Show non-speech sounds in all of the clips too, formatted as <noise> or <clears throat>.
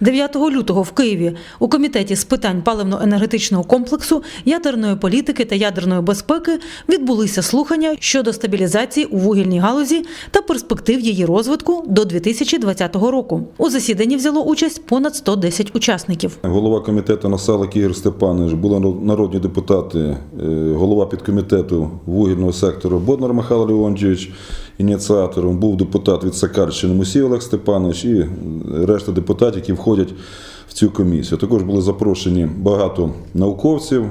9 лютого в Києві у комітеті з питань паливно-енергетичного комплексу, ядерної політики та ядерної безпеки відбулися слухання щодо стабілізації у вугільній галузі та перспектив її розвитку до 2020 року. У засіданні взяло участь понад 110 учасників. Голова комітету Насалик Ігор Степанович, були народні депутати, е, голова підкомітету вугільного сектору Боднар Михайло Леонтьович, ініціатором був депутат від Сакарщини Мусій Олег Степанович і решта депутатів, які входять в цю комісію. Також були запрошені багато науковців, е,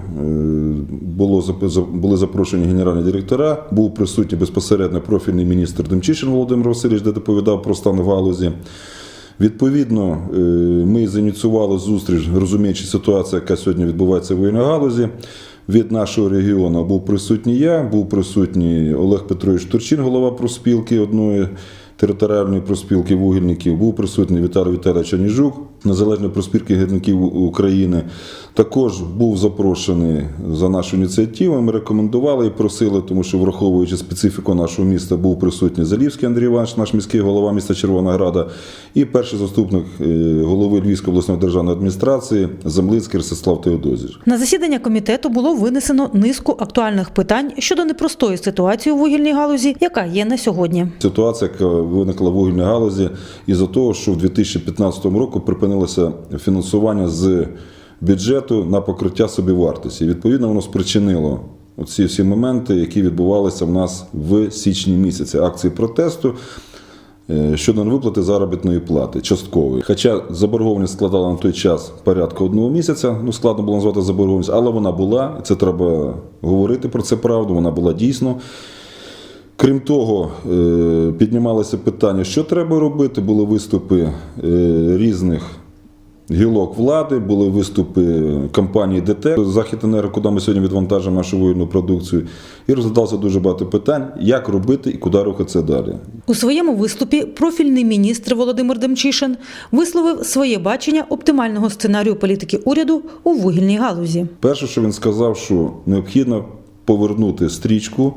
було, були запрошені генеральні директора, був присутній безпосередньо профільний міністр Демчишин Володимир Васильович, де доповідав про стан галузі. Відповідно, е, ми зініціювали зустріч, розуміючи ситуацію, яка сьогодні відбувається в воєнній галузі. Від нашого регіону. Був присутній я, був присутній Олег Петрович Турчин, голова проспілки одної територіальної проспілки вугільників, був присутній Віталій Віталійович Аніжук, незалежної проспілки гірників України. Також був запрошений за нашу ініціативу. Ми рекомендували і просили, тому що враховуючи специфіку нашого міста, був присутній Залівський Андрій Іванович, наш міський голова міста Червонограда, і перший заступник е, голови Львівської обласної державної адміністрації Землицький Ростислав Теодозіч. На засідання комітету було винесено низку актуальних питань щодо непростої ситуації у вугільній галузі, яка є на сьогодні. Ситуація, яка виникла в вугільній галузі, із-за того, що в 2015 році припинилося фінансування з бюджету на покриття собівартості. Відповідно, воно спричинило оці всі моменти, які відбувалися в нас в січні місяці. Акції протесту. е, Щодо невиплати заробітної плати часткової. Хоча заборгованість складала на той час порядку одного місяця, ну складно було назвати заборгованість, але вона була, і це треба говорити про це правду, вона була дійсно. Крім того, е, піднімалося питання, що треба робити. Були виступи е, різних гілок влади, були виступи компанії ДТ Західенерго, куди ми сьогодні відвантажимо нашу воєнну продукцію. І розглядалося дуже багато питань, як робити і куди рухатися далі. У своєму виступі профільний міністр Володимир Демчишин висловив своє бачення оптимального сценарію політики уряду у вугільній галузі. Перше, що він сказав, що необхідно повернути стрічку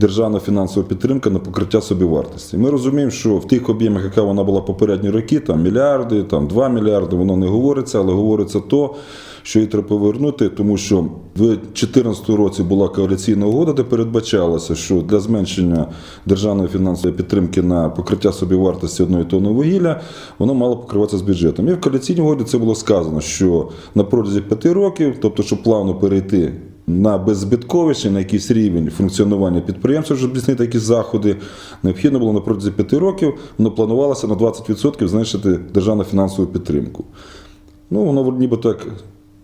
державна фінансова підтримка на покриття собівартості. Ми розуміємо, що в тих об'ємах, яка вона була попередні роки, там мільярди, там 2 мільярди, воно не говориться, але говориться то, що її треба повернути, тому що в 2014 році була коаліційна угода, де передбачалося, що для зменшення державної фінансової підтримки на покриття собівартості одної тонни вугілля, воно мало покриватися з бюджетом. І в коаліційній угоді це було сказано, що на протязі п'яти років, тобто, щоб плавно перейти на беззбитковість, на якийсь рівень функціонування підприємства, щоб здійснити якісь заходи, необхідно було на протязі п'яти років, воно планувалося на 20% зменшити державну фінансову підтримку. Ну, воно ніби так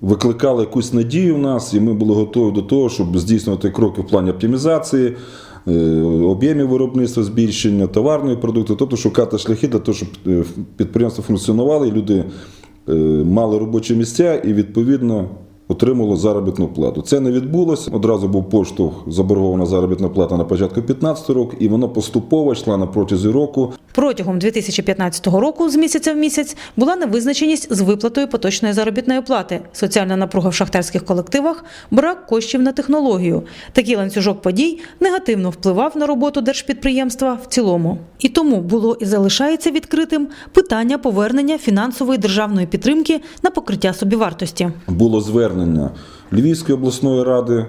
викликало якусь надію в нас, і ми були готові до того, щоб здійснювати кроки в плані оптимізації, е, об'ємів виробництва, збільшення товарної продукти, тобто шукати шляхи для того, щоб е, підприємства функціонували, і люди е, мали робочі місця і відповідно. Отримало заробітну плату. Це не відбулося. Одразу був поштовх заборгована заробітна плата на початку 2015 року, і воно поступово йшла на протязі року. Протягом 2015 року з місяця в місяць була невизначеність з виплатою поточної заробітної плати, соціальна напруга в шахтарських колективах, брак коштів на технологію. Такий ланцюжок подій негативно впливав на роботу держпідприємства в цілому. І тому було і залишається відкритим питання повернення фінансової державної підтримки на покриття собівартості. було звернення Львівської обласної ради е,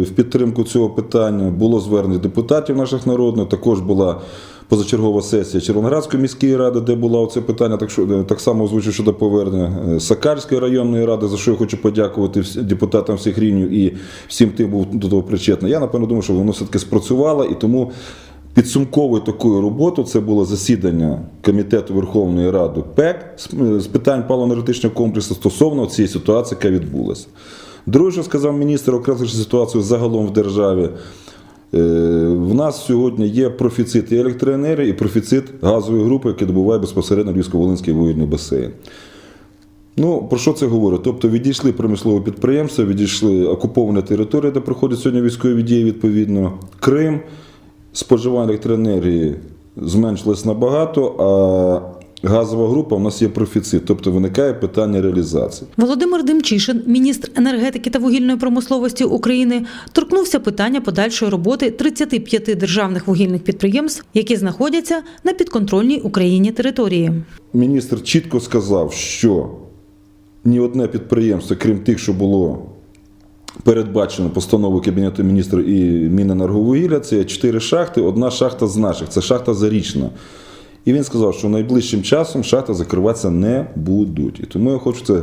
в підтримку цього питання, було звернення депутатів наших народних, також була позачергова сесія Червоноградської міської ради, де було це питання, так, що, е, так само озвучив щодо повернення е, Сакарської районної ради, за що я хочу подякувати депутатам всіх рівнів і всім тим був до того причетний. Я напевно думаю, що воно все-таки спрацювало і тому. Підсумковою такою роботою це було засідання комітету Верховної Ради ПЕК з- з питань паливно-енергетичного комплексу стосовно цієї ситуації, яка відбулася. Друге, що сказав міністр, окресливши ситуацію загалом в державі. е, В нас сьогодні є профіцит і електроенергії, і профіцит газової групи, яка добуває безпосередньо Львівсько-Волинський вугільний басейн. Ну, про що це говорить? Тобто відійшли промислові підприємства, відійшли окуповані території, де проходять сьогодні військові дії, відповідно, Крим, споживання електроенергії зменшилось набагато, а газова група, у нас є профіцит, тобто виникає питання реалізації. Володимир Демчишин, міністр енергетики та вугільної промисловості України, торкнувся питання подальшої роботи 35 державних вугільних підприємств, які знаходяться на підконтрольній Україні території. Міністр чітко сказав, що ні одне підприємство, крім тих, що було передбачено постановою Кабінету міністрів і Міненерговугілля, це чотири шахти, одна шахта з наших, це шахта Зарічна. І він сказав, що найближчим часом шахти закриватися не будуть. І тому я хочу це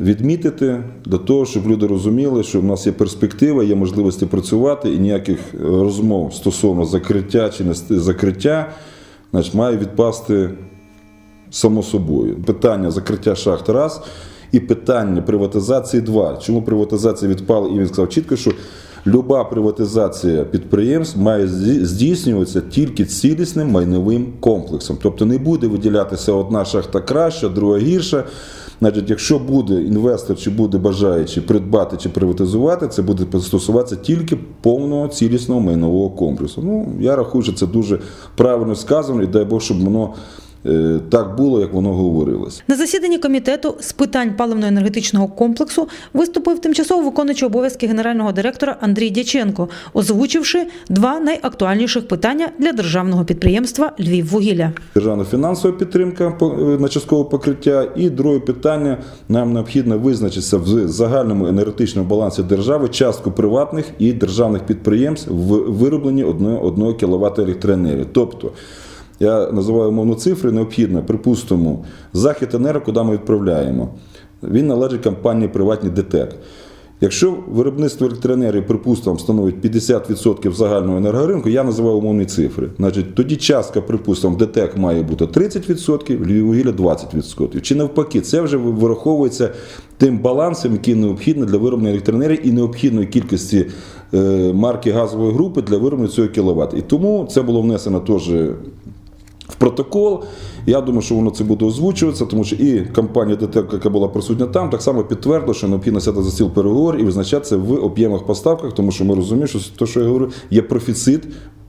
відмітити для того, щоб люди розуміли, що в нас є перспектива, є можливості працювати, і ніяких розмов стосовно закриття чи не закриття значить, має відпасти само собою. Питання закриття шахт раз і питання приватизації два. Чому приватизація відпала? І він сказав чітко, що люба приватизація підприємств має здійснюватися тільки цілісним майновим комплексом. Тобто не буде виділятися одна шахта краща, друга гірша. Значить, якщо буде інвестор чи буде бажаючи придбати чи приватизувати, це буде стосуватися тільки повного цілісного майнового комплексу. Ну, я рахую, що це дуже правильно сказано, і дай Бог, щоб воно так було, як воно говорилось. На засіданні комітету з питань паливно-енергетичного комплексу виступив тимчасово виконуючий обов'язки генерального директора Андрій Дяченко, озвучивши два найактуальніших питання для державного підприємства Львіввугілля. Державна фінансова підтримка е, на часткове покриття. І друге питання: нам необхідно визначитися в загальному енергетичному балансі держави частку приватних і державних підприємств в виробленні 1, кВт електроенергії. Тобто, я називаю умовно цифри, необхідно, припустимо, захід енерго, куди ми відправляємо. Він належить компанії приватній ДТЕК. Якщо виробництво електроенергії, припустимо, становить 50% загального енергоринку, я називаю умовні цифри. Значить, тоді частка, припустимо, ДТЕК має бути 30%, Львіввугілля 20%. Чи навпаки, це вже вираховується тим балансом, який необхідний для вироблення електроенергії і необхідної кількості е, марки газової групи для вироблення цього кіловат. І тому це було внесено теж протокол. Я думаю, що воно це буде озвучуватися, тому що і компанія ДТЕК, яка була присутня там, так само підтвердила, що необхідно сяти за стіл переговорів і визначатися в об'ємах поставках, тому що ми розуміємо, що те, що я говорю, є профіцит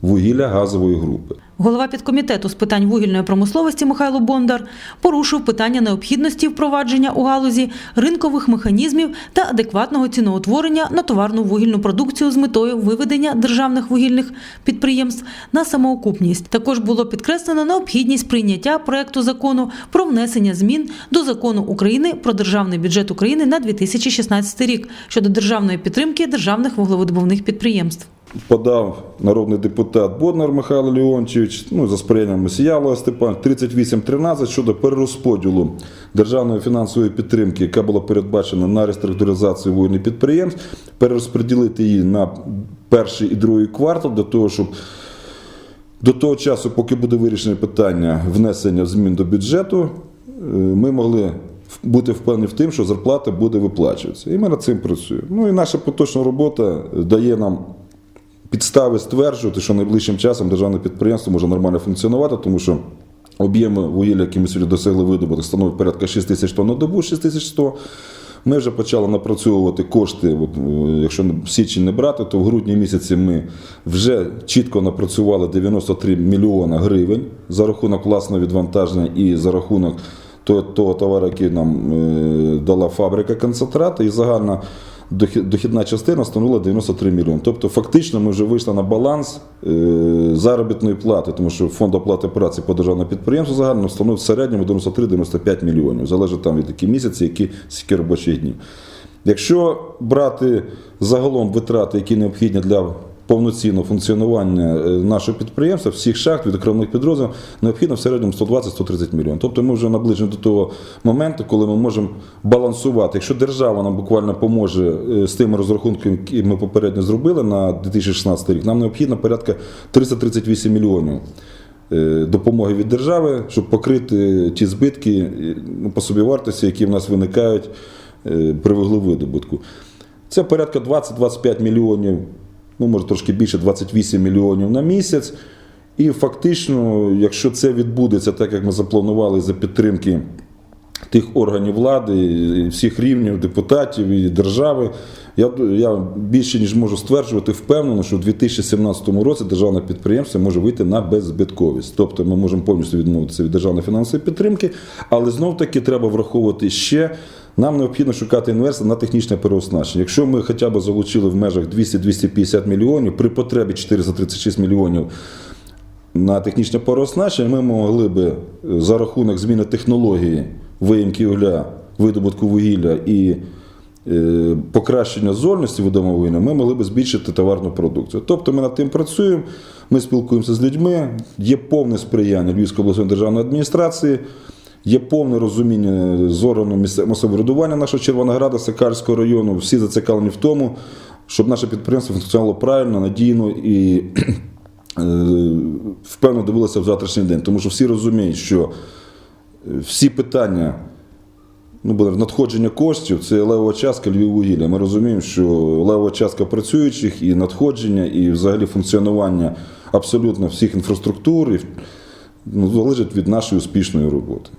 вугілля газової групи. Голова підкомітету з питань вугільної промисловості Михайло Бондар порушив питання необхідності впровадження у галузі ринкових механізмів та адекватного ціноутворення на товарну вугільну продукцію з метою виведення державних вугільних підприємств на самоокупність. Також було підкреслено необхідність прийняття проекту закону про внесення змін до закону України про державний бюджет України на 2016 рік щодо державної підтримки державних вуглевидобувних підприємств. Подав народний депутат Боднар Михайло Леонтьович, ну за сприянням Мосіялова Степан 3813 щодо перерозподілу державної фінансової підтримки, яка була передбачена на реструктуризацію вугільних підприємств, перерозподілити її на перший і другий квартал для того, щоб до того часу, поки буде вирішено питання внесення змін до бюджету, е, ми могли бути впевнені в тим, що зарплата буде виплачуватися. І ми над цим працюємо. Ну і наша поточна робота дає нам підстави стверджувати, що найближчим часом державне підприємство може нормально функціонувати, тому що об'єми вугілля, які ми сьогодні досягли видобуток, становить порядка 6 тисяч тонн на добу, 6100. Ми вже почали напрацьовувати кошти. От, е, якщо січень не брати, то в грудні місяці ми вже чітко напрацювали 93 мільйона гривень за рахунок власного відвантаження і за рахунок того, того товару, який нам е, дала фабрика концентрата, і загальна дохідна частина становила 93 мільйони. Тобто, фактично, ми вже вийшли на баланс е, заробітної плати, тому що фонд оплати праці по державному підприємству загально становить в середньому 93-95 мільйонів. Залежить там від які місяці, які скільки робочих днів. Якщо брати загалом витрати, які необхідні для повноцінного функціонування е, нашого підприємства, всіх шахт, від окремих підрозділів, необхідно в середньому 120-130 мільйонів. Тобто ми вже наближені до того моменту, коли ми можемо балансувати. Якщо держава нам буквально поможе е, з тими розрахунками, які ми попередньо зробили на 2016 рік, нам необхідно порядка 338 мільйонів. е, Допомоги від держави, щоб покрити ті збитки ну, по собівартості, які в нас виникають при вуглевидобутку. Це порядка 20-25 мільйонів, ну може трошки більше, 28 мільйонів на місяць. І фактично, якщо це відбудеться так, як ми запланували за підтримки тих органів влади, всіх рівнів депутатів і держави. Я, я більше ніж можу стверджувати, впевнено, що в 2017 році державне підприємство може вийти на беззбитковість. Тобто ми можемо повністю відмовитися від державної фінансової підтримки, але знов таки треба враховувати ще. Нам необхідно шукати інвестора на технічне переоснащення. Якщо ми хоча б залучили в межах 200-250 мільйонів, при потребі 436 мільйонів на технічне переоснащення, ми могли би е, за рахунок зміни технології виїмки угля, видобутку вугілля і е, покращення зольності вугілля, ми могли б збільшити товарну продукцію. Тобто ми над тим працюємо, ми спілкуємося з людьми, є повне сприяння Львівської обласної державної адміністрації. Є повне розуміння з органу місцевого самоврядування нашого Червонограда, Сакарського району. Всі зацікавлені в тому, щоб наше підприємство функціонувало правильно, надійно і <clears throat> е, впевнено дивилося в завтрашній день. Тому що всі розуміють, що е, всі питання ну, надходження коштів це левова частка Львіввугілля. Ми розуміємо, що левова частка працюючих і надходження, і взагалі функціонування абсолютно всіх інфраструктур і, ну, залежить від нашої успішної роботи.